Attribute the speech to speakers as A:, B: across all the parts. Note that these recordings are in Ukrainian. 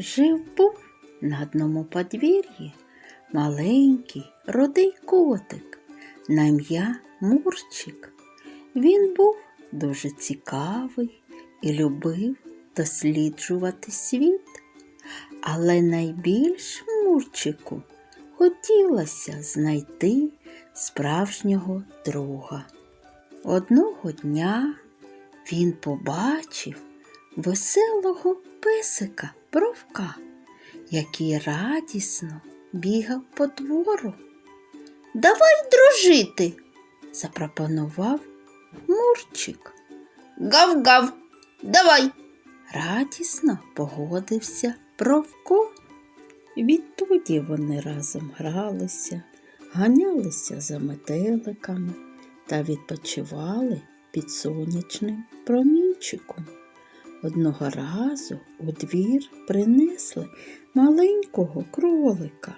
A: Жив був на одному подвір'ї маленький рудий котик на ім'я Мурчик. Він був дуже цікавий і любив досліджувати світ. Але найбільш Мурчику хотілося знайти справжнього друга. Одного дня він побачив веселого песика бровка, який радісно бігав по двору. Давай дружити, запропонував Мурчик. Гав-гав, давай. Радісно погодився Бровко. Відтоді вони разом гралися, ганялися за метеликами та відпочивали під сонячним промінчиком. Одного разу у двір принесли маленького кролика.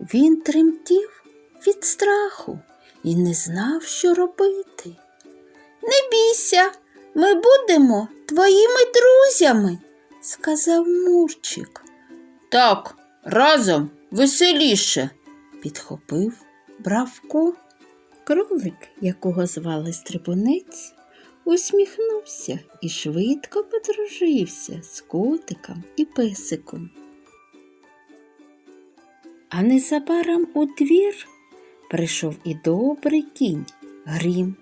A: Він тремтів від страху і не знав, що робити. Не бійся, ми будемо твоїми друзями, сказав Мурчик. Так, разом веселіше, підхопив Бравко. Кролик, якого звали Стрибунець, усміхнувся і швидко подружився з котиком і песиком. А незабаром у двір прийшов і добрий кінь Грім.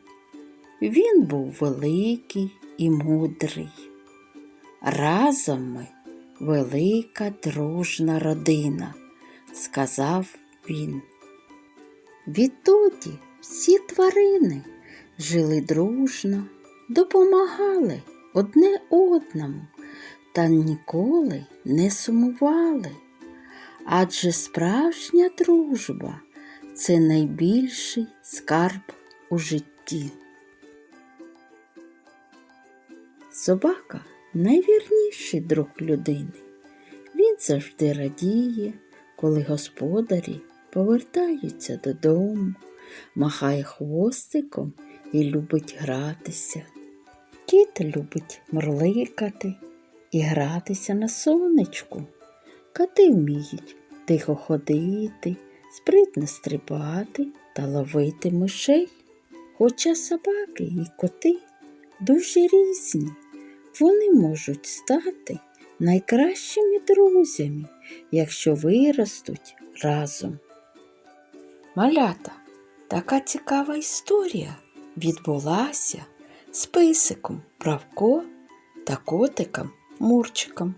A: Він був великий і мудрий. Разом ми велика дружна родина, сказав він. Відтоді всі тварини жили дружно, допомагали одне одному та ніколи не сумували. Адже справжня дружба це найбільший скарб у житті. Собака найвірніший друг людини. Він завжди радіє, коли господарі повертаються додому, махає хвостиком і любить гратися. Кіт любить мурликати і гратися на сонечку. Коти вміють тихо ходити, спритно стрибати та ловити мишей. Хоча собаки і коти дуже різні, вони можуть стати найкращими друзями, якщо виростуть разом. Малята, така цікава історія відбулася з писиком Правко та котиком Мурчиком.